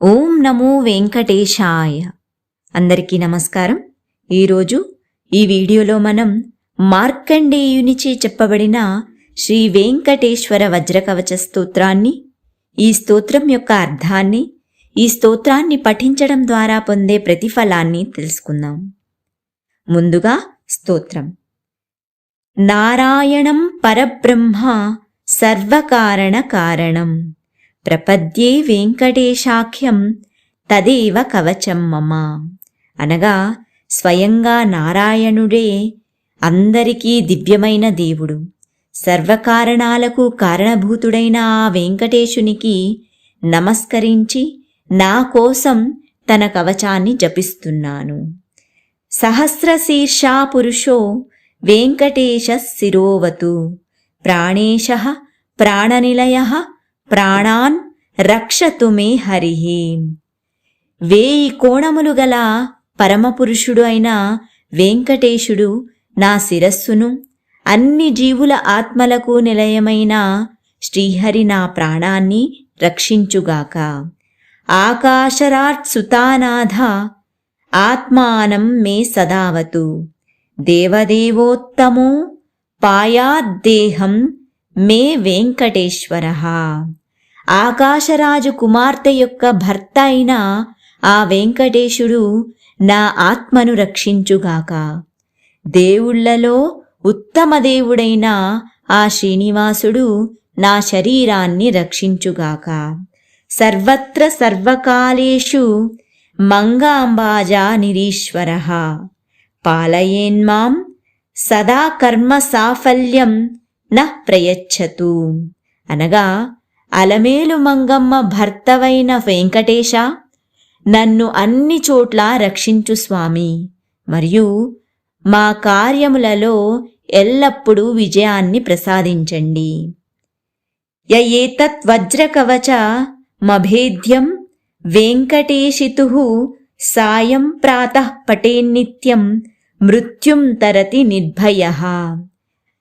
ఓం నమో వెంకటేశాయ. అందరికీ నమస్కారం. ఈరోజు ఈ వీడియోలో మనం మార్కండేయునిచే చెప్పబడిన శ్రీ వెంకటేశ్వర వజ్రకవచ స్తోత్రాన్ని ఈ స్తోత్రం యొక్క అర్థాన్ని ఈ స్తోత్రాన్ని పఠించడం ద్వారా పొందే ప్రతిఫలాన్ని తెలుసుకుందాం. ముందుగా స్తోత్రం. నారాయణం పరబ్రహ్మ సర్వకారణ కారణం ప్రపద్యే వెంకటేశాఖ్యం తదేవ కవచం మమ. అనగా స్వయంగా నారాయణుడే అందరికీ దివ్యమైన దేవుడు. సర్వకారణాలకు కారణభూతుడైన ఆ వెంకటేశునికి నమస్కరించి నా కోసం తన కవచాన్ని జపిస్తున్నాను. సహస్రశీర్షా పురుషో వెంకటేశ శిరోవతు. ప్రాణేశ ప్రాణనిలయ ప్రాణాన్ రక్షతు మే హరిః. వేయి కోణములు గల పరమపురుషుడు అయిన వెంకటేశుడు నా శిరస్సును అన్ని జీవుల ఆత్మలకు నిలయమైన శ్రీహరి నా ప్రాణాన్ని రక్షించుగాక. ఆకాశరాట్ సుతానాథ ఆత్మానం మే సదావతు. దేవదేవోత్తమో పాయాద్దేహం మే వెంకటేశ్వర. ఆకాశరాజు కుమార్తె యొక్క భర్త అయిన ఆ వెంకటేశుడు నా ఆత్మను రక్షించుగాక. దేవుళ్ళలో ఉత్తమ దేవుడైన ఆ శ్రీనివాసుడు నా శరీరాన్ని రక్షించుగాక. సర్వత్ర సర్వకాలేషు మంగాంబాజా నిరీశ్వర పాలయేన్మాం సదా కర్మ సాఫల్యం న ప్రయచ్చతు. అనగా అలమేలు మంగమ్మ భర్తవైన వెంకటేశ నన్ను అన్ని చోట్ల రక్షించు స్వామి. మరియు మా కార్యములలో ఎల్లప్పుడూ విజయాన్ని ప్రసాదించండి. యయేతత్ వజ్రకవచ మభేద్యం వెంకటేశితు సాయం ప్రాతః పటేన్నిత్యం మృత్యుం తరతి నిర్భయ.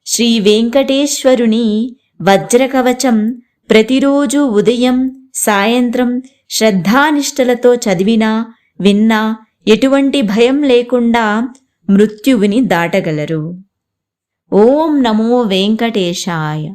శ్రీ వెంకటేశ్వరుని వజ్రకవచం ప్రతిరోజు ఉదయం సాయంత్రం శ్రద్ధానిష్టలతో చదివినా విన్నా ఎటువంటి భయం లేకుండా మృత్యువుని దాటగలరు. ఓం నమో వెంకటేశాయ.